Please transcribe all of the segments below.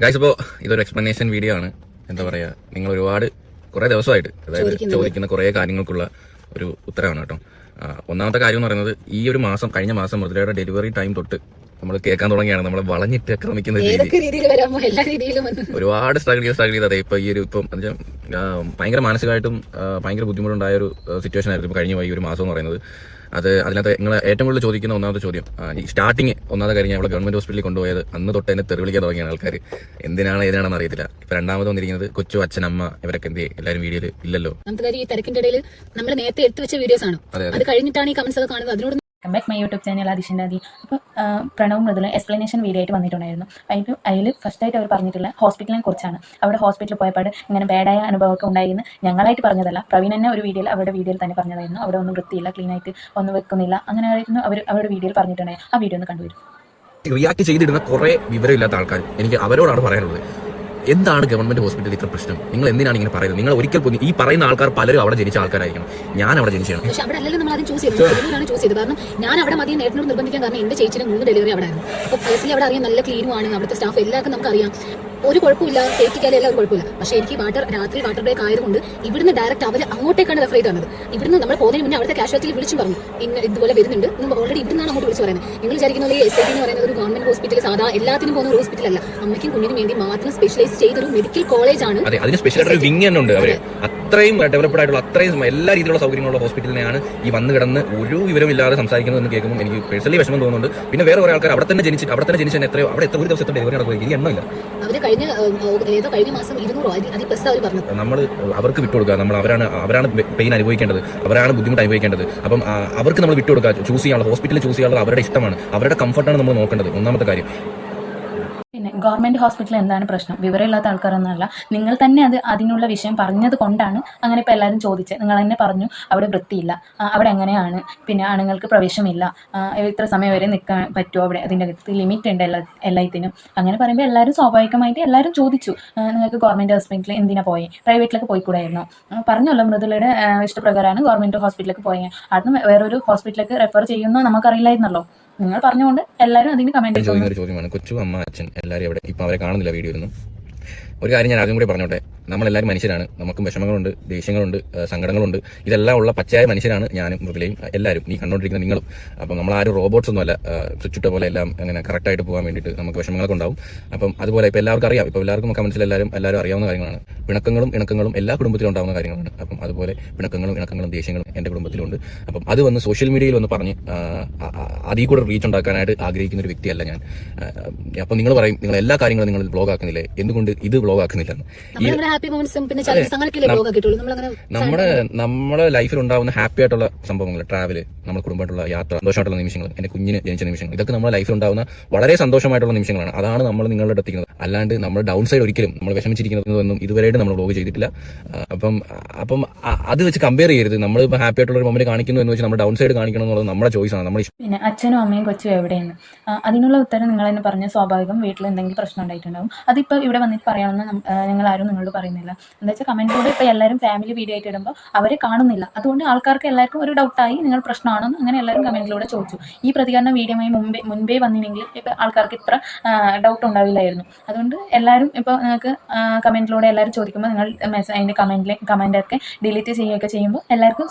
Guys അപ്പോൾ ഇതൊരു explanation video ആണ്. എന്താ പറയാ നിങ്ങൾ ഒരുപാട് കുറേ ദിവസമായിട്ട് അതായത് ചോദിക്കുന്ന കുറേ കാര്യങ്ങൾക്കുള്ള ഒരു ഉത്തരമാണ് കേട്ടോ. ഒന്നാമത്തെ കാര്യം എന്ന് പറയുന്നത് ഈ ഒരു മാസം കഴിഞ്ഞ മാസം മൃദുലയുടെ ഡെലിവറി ടൈം തൊട്ട് നമ്മൾ കേൾക്കാൻ തുടങ്ങിയാണ്. നമ്മളെ വളഞ്ഞിട്ട് ആക്രമിക്കുന്ന രീതി. ഒരുപാട് സ്ട്രഗിൾ ചെയ്ത് സ്ട്രഗിൾ ചെയ്ത് അതെ ഇപ്പൊ ഈ ഒരു ഇപ്പം ഭയങ്കര മാനസികമായിട്ടും ഭയങ്കര ബുദ്ധിമുട്ടുണ്ടായ ഒരു സിറ്റുവേഷൻ ആയിരുന്നു ഇപ്പൊ കഴിഞ്ഞ പോയി ഒരു മാസം എന്ന് പറയുന്നത്. അത് അതിനകത്ത് നിങ്ങൾ ഏറ്റവും കൂടുതൽ ചോദിക്കുന്ന ഒന്നാമത്തെ ചോദ്യം ഈ സ്റ്റാർട്ടിങ് ഒന്നാമത്തെ കാര്യം അവിടെ ഗവൺമെന്റ് ഹോസ്പിറ്റലിൽ കൊണ്ടുപോയത് അന്ന് തൊട്ട് എന്നെ തെറി വിളിക്കാൻ തുടങ്ങിയാണ് ആൾക്കാർ എന്തിനാണ് ഏതിനാണെന്ന് അറിയത്തില്ല. ഇപ്പൊ രണ്ടാമത് വന്നിരിക്കുന്നത് കൊച്ചു അച്ഛൻ അമ്മ ഇവരൊക്കെ എന്ത് എല്ലാവരും വീഡിയോയിൽ ഇല്ലല്ലോ. നമുക്ക് ഈ തിരക്കിന്റെ ഇടയിൽ നമ്മൾ നേരത്തെ എടുത്തു വെച്ച വീഡിയോസ് ആണ്. അത് കഴിഞ്ഞിട്ടാണ് ഈ കമന്റ്സ് ഒക്കെ കാണുന്നത്. അതിനോട് welcome back my YouTube channel അതിശന്റെ അതി അപ്പോൾ പ്രണവ് മൃദുല എക്സ്പ്ലനേഷൻ വീഡിയോ ആയിട്ട് വന്നിട്ടുണ്ടായിരുന്നു. അതിൽ അതിൽ ഫസ്റ്റായിട്ട് അവർ പറഞ്ഞിട്ടുള്ള ഹോസ്പിറ്റലിനെ കുറിച്ചാണ്. അവിടെ ഹോസ്പിറ്റലിൽ പോയപ്പോൾ ഇങ്ങനെ ബാഡായ അനുഭവമൊക്കെ ഉണ്ടായിരുന്നു. ഞങ്ങളായിട്ട് പറഞ്ഞതല്ല. പ്രവീൺ തന്നെ ഒരു വീഡിയോയിൽ അവരുടെ വീഡിയോയിൽ തന്നെ പറഞ്ഞതായിരുന്നു. അവിടെ ഒന്നും വൃത്തിയില്ല ക്ലീൻ ആയിട്ട് ഒന്നും വെക്കുന്നില്ല. അങ്ങനെ ആയിരുന്നു അവർ അവരുടെ വീഡിയോയിൽ പറഞ്ഞിട്ടുണ്ടായിരുന്നു ആ വീഡിയോ ഒന്ന് കണ്ടുവരും. റിയാക്ട് ചെയ്തിടുന്ന കുറെ വിവരമില്ലാത്ത ആൾക്കാർ എനിക്ക് അവരോടാണ് പറയാനുള്ളത്. എന്താണ് ഗവൺമെന്റ് ഹോസ്പിറ്റലിൽ ഇത്ര പ്രശ്നം? നിങ്ങൾ എന്തിനാണ് ഇങ്ങനെ പറയുന്നത്? നിങ്ങൾ ഒരിക്കൽ പോയി ഈ പറയുന്ന ആൾക്കാർ പലരും അവിടെ ജനിച്ച ആൾക്കാരായിരിക്കണം. ഞാൻ അവിടെ ജനിച്ചാണ് പക്ഷെ അവിടെ അല്ലല്ലോ നമ്മൾ ആദ്യം ചൂസ് ചെയ്തത്. ചൂസ് ചെയ്തത്? കാരണം ഞാൻ അവിടെ മതി നിർബന്ധിക്കാൻ കാരണം എന്റെ ചേച്ചിയുടെ മൂന്ന് ഡെലിവറി അവിടെ ആയിരുന്നു. അപ്പോൾ പേഴ്സണലി അവിടെ അറിയാൻ നല്ല ക്ലീനും ആണ്. അവിടുത്തെ സ്റ്റാഫ് എല്ലാവർക്കും നമുക്ക് അറിയാം ഒരു കുഴപ്പമില്ല സേഫ്റ്റിക്കാലും എല്ലാം കുഴപ്പമില്ല. പക്ഷേ എനിക്ക് വാട്ടർ രാത്രി വാട്ടർ ബ്രേക്ക് ആയതുകൊണ്ട് ഇവിടുന്ന് ഡയറക്റ്റ് അവർ അങ്ങോട്ടേക്കാണ് റെഫർ ചെയ്ത് തന്നത് ഇവിടുന്ന് നമ്മൾ പോകുന്നതിന് മുന്നേ അവിടുത്തെ കാഷ്വാലിറ്റിയിൽ വിളിച്ചും പറഞ്ഞു. ഇന്ന് ഇതുപോലെ വരുന്നുണ്ട്. നമ്മൾ ഓൾറെഡി ഇവിടുന്നാണ് അങ്ങോട്ട് വിളിച്ച് പറയുന്നത്. നിങ്ങൾ വിചാരിക്കുന്നത് ഈ എസ് ഐ എന്ന് പറയുന്നത് ഒരു ഗവൺമെന്റ് ഹോസ്പിറ്റൽ സാധാ എല്ലാത്തിനും പോകുന്ന ഒരു ഹോസ്പിറ്റൽ അല്ല. അമ്മയ്ക്കും കുഞ്ഞിനും വേണ്ടി മാത്രം സ്പെഷ്യലൈസ് ചെയ്തൊരു മെഡിക്കൽ കോളേജ് ആണ് അതെ അതിന് സ്പെഷ്യൽ ആയിട്ട് ഒരു വിങ് തന്നെ ഉണ്ട് അവർ. അത്രയും ഡെവലപ്ഡ് ആയിട്ടുള്ള അത്രയും എല്ലാ രീതിയിലുള്ള സൗകര്യങ്ങളുള്ള ഹോസ്പിറ്റലിനെയാണ് ഈ വന്ന് കിടന്ന് ഒരു വിവരമില്ലാതെ സംസാരിക്കുന്നത് എന്ന് കേൾക്കുമ്പോൾ എനിക്ക് പേഴ്സണലി വിഷമം തോന്നുന്നുണ്ട്. പിന്നെ വേറെ ഒരാൾക്കാർ അവിടെ തന്നെ ജനിച്ചിട്ട് അവിടെ തന്നെ ജനിച്ച എത്രയോ അവിടെ എത്ര ഒരു ദിവസത്തെ ഡെലിവറി നടക്കുക എനിക്ക് എണ്ണമില്ല. അവർ കഴിഞ്ഞ ഏതോ കഴിഞ്ഞ മാസം ഇരുന്നൂറോ പ്ലസ് അവർ പറഞ്ഞു. നമ്മൾ അവർക്ക് വിട്ടു വിട്ടുകൊടുക്കുക. നമ്മൾ അവരാണ് അവരാണ് പെയിൻ അനുഭവിക്കേണ്ടത്. അവരാണ് ബുദ്ധിമുട്ട് അനുഭവിക്കേണ്ടത്. അപ്പം അവർക്ക് നമ്മൾ വിട്ടു വിട്ടുകൊടുക്കുക. ചൂസ് ചെയ്യാനുള്ള ഹോസ്പിറ്റലിൽ ചൂസ് ചെയ്യാനുള്ള അവരുടെ ഇഷ്ടമാണ്. അവരുടെ കംഫർട്ടാണ് നമ്മൾ നോക്കേണ്ടത്. ഒന്നാമത്തെ കാര്യം. പിന്നെ ഗവൺമെന്റ് ഹോസ്പിറ്റലിൽ എന്താണ് പ്രശ്നം? വിവരമില്ലാത്ത ആൾക്കാരൊന്നുമല്ല. നിങ്ങൾ തന്നെ അത് അതിനുള്ള വിഷയം പറഞ്ഞത് കൊണ്ടാണ് അങ്ങനെ ഇപ്പോൾ എല്ലാവരും ചോദിച്ചത്. നിങ്ങൾ തന്നെ പറഞ്ഞു അവിടെ വൃത്തിയില്ല. അവിടെ എങ്ങനെയാണ്? പിന്നെ ആണുങ്ങൾക്ക് പ്രവേശമില്ല. ഇത്ര സമയം വരെ നിൽക്കാൻ പറ്റുമോ അവിടെ? അതിന്റെ അകത്ത് ലിമിറ്റ് ഉണ്ട് എല്ലാ എല്ലാത്തിനും. അങ്ങനെ പറയുമ്പോൾ എല്ലാവരും സ്വാഭാവികമായിട്ട് എല്ലാവരും ചോദിച്ചു. നിങ്ങൾക്ക് ഗവൺമെന്റ് ഹോസ്പിറ്റലിൽ എന്തിനാണ് പോയി? പ്രൈവറ്റിലേക്ക് പോയിക്കൂടായിരുന്നു? പറഞ്ഞല്ലോ മൃദുലയുടെ ഇഷ്ടപ്രകാരമാണ് ഗവൺമെന്റ് ഹോസ്പിറ്റലിലേക്ക് പോയത് അവിടുന്ന് വേറൊരു ഹോസ്പിറ്റലിലേക്ക് റെഫർ ചെയ്യുമെന്ന് നമുക്കറിയില്ലായിരുന്നല്ലോ. നിങ്ങൾ പറഞ്ഞുകൊണ്ട് എല്ലാവരും അതിന് കമന്റ് ചോദിക്കുന്ന ഒരു ചോദ്യമാണ്. കൊച്ചു അമ്മ അച്ഛൻ എല്ലാവരും ഇവിടെ ഇപ്പം അവരെ കാണുന്നില്ല വീഡിയോ ഒന്നും. ഒരു കാര്യം ഞാൻ ആദ്യം കൂടി പറഞ്ഞോട്ടെ. നമ്മൾ നമ്മളെല്ലാവരും മനുഷ്യരാണ്. നമുക്കും വിഷമങ്ങളുണ്ട് ദേഷ്യങ്ങളുണ്ട് സങ്കടങ്ങളുണ്ട്. ഇതെല്ലാം ഉള്ള പച്ചയായ മനുഷ്യരാണ് ഞാനും മൃദുലയും എല്ലാവരും. നീ കണ്ടുകൊണ്ടിരിക്കുന്ന നിങ്ങളും. അപ്പം നമ്മൾ ആരും റോബോട്ട്സ് ഒന്നുമല്ല. സ്വിച്ചിട്ട പോലെ എല്ലാം അങ്ങനെ കറക്റ്റായിട്ട് പോകാൻ വേണ്ടിയിട്ട് നമുക്ക് വിഷമങ്ങളൊക്കെ ഉണ്ടാവും. അപ്പം അതുപോലെ ഇപ്പോൾ എല്ലാവർക്കും അറിയാം. ഇപ്പോൾ എല്ലാവർക്കും കമൻസിൽ എല്ലാവരും എല്ലാവരും അറിയാവുന്ന കാര്യങ്ങളാണ്. പിണക്കങ്ങളും ഇണക്കങ്ങളും എല്ലാ കുടുംബത്തിലും ഉണ്ടാകുന്ന കാര്യങ്ങളാണ്. അപ്പം അതുപോലെ പിണക്കങ്ങളും ഇണക്കങ്ങളും ദേഷ്യങ്ങളും എന്റെ കുടുംബത്തിലുണ്ട്. അപ്പം അത് വന്ന് സോഷ്യൽ മീഡിയയിൽ വന്ന് പറഞ്ഞ് അതിൽ കൂടെ റീച്ച് ഉണ്ടാക്കാനായിട്ട് ആഗ്രഹിക്കുന്ന ഒരു വ്യക്തിയല്ല ഞാൻ. അപ്പം നിങ്ങൾ പറയും നിങ്ങൾ എല്ലാ കാര്യങ്ങളും നിങ്ങൾ ബ്ലോഗ് ആക്കുന്നില്ലേ? എന്തുകൊണ്ട് ഇത് ബ്ലോഗ് ആക്കുന്നില്ല നമ്മുടെ നമ്മുടെ ലൈഫിൽ ഉണ്ടാവുന്ന ഹാപ്പി ആയിട്ടുള്ള സംഭവങ്ങൾ ട്രാവൽ നമ്മുടെ കുടുംബമായിട്ടുള്ള യാത്ര സന്തോഷമായിട്ടുള്ള നിമിഷങ്ങൾ എന്റെ കുഞ്ഞിന് ജനിച്ച നിമിഷങ്ങൾ ഇതൊക്കെ നമ്മുടെ ലൈഫിൽ ഉണ്ടാവുന്ന വളരെ സന്തോഷമായിട്ടുള്ള നിമിഷങ്ങളാണ്. അതാണ് നമ്മൾ നിങ്ങളുടെ എത്തിക്കുന്നത് അല്ലാണ്ട് നമ്മൾ ഡൗൺ സൈഡ് ഒരിക്കലും നമ്മൾ വിഷമിച്ചിരിക്കുന്നതൊന്നും ഇതുവരെയായിട്ട് നമ്മൾ വ്ലോഗ് ചെയ്തിട്ടില്ല. അപ്പം അപ്പം അത് വെച്ച് കമ്പയർ ചെയ്യരുത്. നമ്മൾ ഹാപ്പി ആയിട്ടുള്ള ഒരു മൊമെന്റ് കാണിക്കുന്നു എന്ന് വെച്ചാൽ നമ്മൾ ഡൗൺ സൈഡ് കാണിക്കണം എന്നുള്ളത് നമ്മുടെ ചോയ്സ് ആണ്. നമ്മുടെ പിന്നെ അച്ഛനും അമ്മയും കൊച്ചും എവിടെയെന്ന് അതിനുള്ള ഉത്തരം നിങ്ങൾ തന്നെ പറഞ്ഞ സ്വാഭാവികം വീട്ടിൽ എന്തെങ്കിലും പ്രശ്നം ഉണ്ടായിട്ടുണ്ടാവും. അതിപ്പോൾ ഇവിടെ വന്നിട്ട് പറയണമെന്ന് ഞങ്ങൾ ആരും നിങ്ങളോട് പറയുന്നില്ല. എന്താ വെച്ചാൽ കമന്റിലൂടെ ഇപ്പോൾ എല്ലാവരും ഫാമിലി വീഡിയോ ആയിട്ട് ഇടുമ്പോൾ അവരെ കാണുന്നില്ല. അതുകൊണ്ട് ആൾക്കാർക്ക് എല്ലാവർക്കും ഒരു ഡൗട്ടായി നിങ്ങൾ പ്രശ്നമാണെന്ന് അങ്ങനെ എല്ലാവരും കമന്റിലൂടെ ചോദിച്ചു. ഈ പ്രതികരണ വീഡിയോമായി മുമ്പേ മുൻപേ വന്നില്ലെങ്കിൽ ഇപ്പോൾ ആൾക്കാർക്ക് ഇത്ര ഡൗട്ട് ഉണ്ടാവില്ലായിരുന്നു. അതുകൊണ്ട് എല്ലാവരും ഇപ്പോൾ നിങ്ങൾക്ക് കമന്റിലൂടെ എല്ലാവരും ചോദിക്കുമ്പോൾ നിങ്ങൾ അതിന്റെ കമന്റിൽ കമന്റൊക്കെ ഡിലീറ്റ് ചെയ്യുകയൊക്കെ ചെയ്യുമ്പോൾ എല്ലാവർക്കും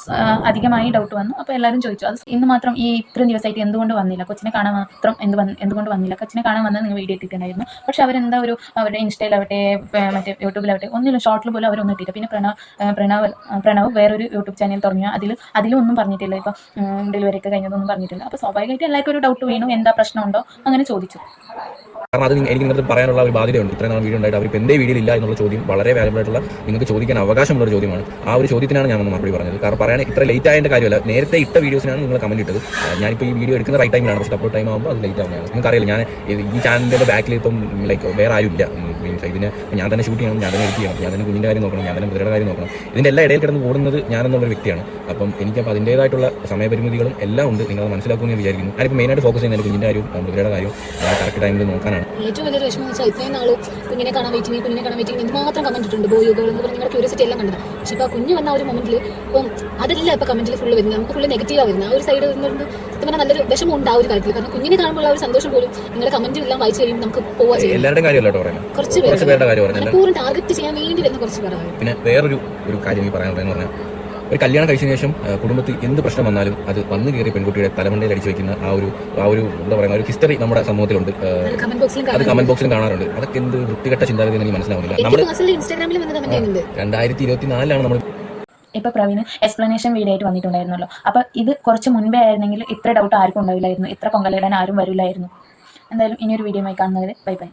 അധികമായി ഡൗട്ട് വന്നു. അപ്പോൾ എല്ലാവരും ചോദിച്ചു അത് ഇന്ന് മാത്രം ഈ ഇത്രയും ദിവസമായിട്ട് എന്തുകൊണ്ട് വന്നില്ല? കൊച്ചിനെ കാണാൻ മാത്രം എന്ത് വന്ന് എന്തുകൊണ്ട് വന്നില്ല? കൊച്ചിനെ കാണാൻ വന്നത് നിങ്ങൾ വീഡിയോ ഇട്ടിട്ടുണ്ടായിരുന്നു. പക്ഷേ അവരെന്താ ഒരു അവരുടെ ഇൻസ്റ്റയിലാവട്ടെ മറ്റേ യൂട്യൂബിലാവട്ടെ ഒന്നിലും ഷോർട്ടിൽ പോലും അവരൊന്നും ഇട്ടില്ല പിന്നെ പ്രണവ് പ്രണവ് പ്രണവ് വേറൊരു യൂട്യൂബ് ചാനൽ തുടങ്ങിയ? അതിൽ അതിലും ഒന്നും പറഞ്ഞിട്ടില്ല. ഇപ്പോൾ ഡെലിവറി ഒക്കെ കഴിഞ്ഞതൊന്നും പറഞ്ഞിട്ടില്ല. അപ്പോൾ സ്വാഭാവികമായിട്ട് എല്ലാവർക്കും ഒരു ഡൗട്ട് വീണു. എന്താ പ്രശ്നമുണ്ടോ? അങ്ങനെ ചോദിച്ചു. കാരണം അത് എനിക്ക് നിങ്ങൾക്ക് പറയാനുള്ള ഒരു ബാധ്യതയുണ്ട്. ഇത്രയും നാളെ വീഡിയോ ഉണ്ടായിട്ട് അവർക്ക് എന്തേ വീഡിയോ ഇല്ല എന്നുള്ള ചോദ്യം വളരെ വാല്യബിൾ ആയിട്ടുള്ള നിങ്ങൾക്ക് ചോദിക്കാൻ അവകാശമുള്ള ഒരു ചോദ്യമാണ്. ആ ഒരു ചോദ്യത്തിനാണ് ഞാൻ ഒന്ന് മറുപടി പറഞ്ഞത്. കാരണം പറയാൻ ഇത്ര ലേറ്റ് ആയതിന്റെ കാര്യമല്ല. നേരത്തെ ഇട്ട വീഡിയോസിനാണ് നിങ്ങൾ കമന്റ് ഇട്ടത്. ഞാനിപ്പോൾ ഈ വീഡിയോ എടുക്കുന്ന റൈറ്റ് ടൈമിലാണ് പക്ഷേ അപ്പോൾ ടൈം ആകുമ്പോൾ അത് ലേറ്റ് നിങ്ങൾക്ക് അറിയില്ല ഞാൻ ഈ ചാനലിന്റെ ബാക്കിൽ ഇപ്പം ലൈക്ക് വേറെ ആരും ഇല്ല മീൻസ് ഇതിന് ഞാൻ തന്നെ ഷൂട്ട് ചെയ്യണം ഞാൻ തന്നെ എഡിറ്റ് ചെയ്യണം ഞാൻ തന്നെ കുഞ്ഞിന്റെ കാര്യം നോക്കണം ഞാൻ തന്നെ മുതലയുടെ കാര്യം നോക്കണം. ഇതിന്റെ എല്ലാ ഇടയിൽ കിടന്ന് ഓടുന്നത് ഞാനെന്നുള്ള ഒരു വ്യക്തിയാണ്. അപ്പം എനിക്കപ്പോൾ അതിന്റെതായിട്ടുള്ള സമയപരിമിതികളും എല്ലാം ഉണ്ട്. നിങ്ങൾ മനസ്സിലാക്കുമെന്ന് വിചാരിക്കുന്നു. ഞാനിപ്പോൾ മെയിനായിട്ട് ഫോക്കസ് ചെയ്യുന്നത് കുഞ്ഞിന്റെ കാര്യവും മുതലയുടെ കാര്യവും കറക്റ്റ് ടൈമിൽ നോക്കാനാണ്. ഏറ്റവും വലിയൊരു വിഷമം വെച്ചാൽ ഇത്രയും നാൾ കുഞ്ഞിനെ കാണാൻ വെയിറ്റിംഗ് കുഞ്ഞിനെ കാണാൻ വെയിറ്റിംഗ് എന്തുമാത്രം കമന്റ് ഇട്ടുണ്ട് ബോയോ ഗേൾ എന്ന് പറഞ്ഞ് നിങ്ങളുടെ ക്യൂരിയോസിറ്റി എല്ലാം കണ്ടത്. പക്ഷെ ഇപ്പോൾ കുഞ്ഞ് വന്ന ആ ഒരു മൊമെന്റിൽ ഇപ്പം അതല്ല ഇപ്പൊ കമന്റിൽ ഫുള്ള് വരുന്നത്. നമുക്ക് ഫുള്ള് നെഗറ്റീവാണ് വരുന്നത്. ആ ഒരു സൈഡ് വരുന്നുണ്ട് സത്യം പറഞ്ഞാൽ നല്ലൊരു വിഷമം ഉണ്ട് ആ ഒരു കാര്യത്തിൽ കാരണം കുഞ്ഞിനെ കാണുമ്പോൾ ആ ഒരു സന്തോഷം പോലും നിങ്ങളുടെ കമന്റ് എല്ലാം വായിച്ചു കഴിയുമ്പോൾ നമുക്ക് പോവാ ചെയ്യും. കുറച്ച് പേരുടെ കാര്യം ടാർഗറ്റ് ചെയ്യാൻ വേണ്ടി വരുന്ന കുറച്ച് പേരാണ് പിന്നെ വേറൊരു ഒരു കാര്യം ഈ പറയാനുള്ളതെന്ന് പറഞ്ഞാൽ ഒരു കല്യാണം കഴിച്ചതിന് ശേഷം കുടുംബത്തിൽ എന്ത് പ്രശ്നം വന്നാലും അത് വന്നു കയറി പെൺകുട്ടിയുടെ തലമണ്ടയിൽ അടിച്ചു വെക്കുന്ന ആ ഒരു ആ ഒരു എന്താ പറയുക ഒരു ഹിസ്റ്ററി നമ്മുടെ സമൂഹത്തിലുണ്ട്. അത് കമന്റ് ബോക്സിലും കാണാറുണ്ട്. അതൊക്കെ എന്ത് വൃത്തികെട്ട ചിന്താഗതി എനിക്ക് മനസ്സിലാവുന്നില്ല. നമ്മൾ രണ്ടായിരത്തി ഇരുപത്തി നാലിലാണ് നമ്മൾ ഇപ്പൊ പ്രവീണ് എക്സ്പ്ലനേഷൻ വീഡിയോ ആയിട്ട് വന്നിട്ടുണ്ടായിരുന്നല്ലോ. അപ്പൊ ഇത് കുറച്ച് മുൻപേ ആയിരുന്നെങ്കിൽ ഇത്ര ഡൗട്ട് ആർക്കും ഉണ്ടാവില്ലായിരുന്നു. ഇത്ര പൊങ്കലിടാൻ ആരും വരില്ലായിരുന്നു. എന്തായാലും ഇനിയൊരു വീഡിയോ ആയി കാണുന്നത് ബൈ ബൈ.